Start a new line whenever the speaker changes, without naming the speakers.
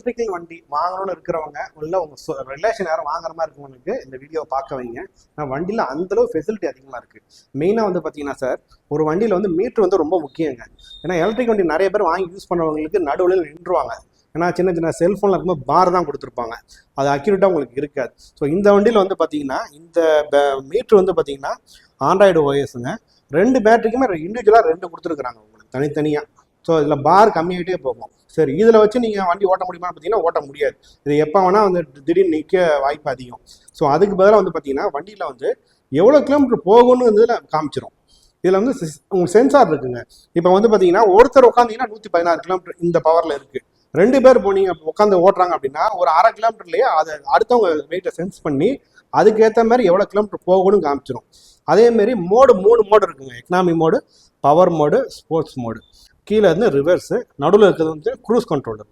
Electrical வண்டி வாங்கணும்னு இருக்கிறவங்க உள்ள உங்க ரிலேஷன் யாரும் வாங்குற மாதிரி இருக்கவங்களுக்கு இந்த வீடியோ பார்க்க வைங்க. நான் வண்டியில அந்தளவு ஃபெசிலிட்டி அதிகமா இருக்கு. மெயினா வந்து பாத்தீங்கன்னா சார் ஒரு வண்டியில வந்து மீட்ரு வந்து ரொம்ப முக்கியங்க. ஏன்னா எலக்ட்ரிக் வண்டி நிறைய பேர் வாங்கி யூஸ் பண்ணவங்களுக்கு நடுவில் நின்றுவாங்க ஏன்னா சின்ன சின்ன செல்ஃபோனில் இருக்கும்போது பார் தான் கொடுத்துருப்பாங்க. அது அக்யூரேட்டாக உங்களுக்கு இருக்காது. ஸோ இந்த வண்டியில் வந்து பார்த்தீங்கன்னா இந்த மீட்ரு வந்து பார்த்தீங்கன்னா ஆண்ட்ராய்டு ஓஎஸ்ங்க ரெண்டு பேட்டரிக்குமே இண்டிவிஜுவலாக ரெண்டு கொடுத்துருக்குறாங்க உங்களுக்கு தனித்தனியாக ஸோ இதில் பார் கம்மியாகிட்டே போகும். சரி இதில் வச்சு நீங்கள் வண்டி ஓட்ட முடியுமா பார்த்தீங்கன்னா ஓட்ட முடியாது. இது எப்போ வேணால் வந்து திடீர்னு நிற்க வாய்ப்பு அதிகம். ஸோ அதுக்கு பதிலாக வந்து பார்த்தீங்கன்னா வண்டியில் வந்து எவ்வளோ கிலோமீட்டர் போகும்னு இதில் காமிச்சிரும். இதில் வந்து உங்களுக்கு சென்சார் இருக்குங்க. இப்போ வந்து பார்த்தீங்கன்னா ஒருத்தர் உட்காந்தீங்கன்னா நூற்றி பதினாறு கிலோமீட்டர் இந்த பவரில் இருக்குது ரெண்டு பேர் போனீங்க உட்காந்து ஓட்டுறாங்க அப்படின்னா ஒரு அரை கிலோமீட்டர்லேயே அதை அடுத்தவங்க வெயிட்டை சென்ஸ் பண்ணி அதுக்கேற்ற மாதிரி எவ்வளோ கிலோமீட்டர் போகணும்னு காமிச்சிடும் அதே மாதிரி மோடு மூணு மோடு இருக்குங்க. Economy mode power mode sports mode கீழே இருந்து ரிவர்ஸு நடுவில் இருக்கிறது வந்து க்ரூஸ் கண்ட்ரோலர்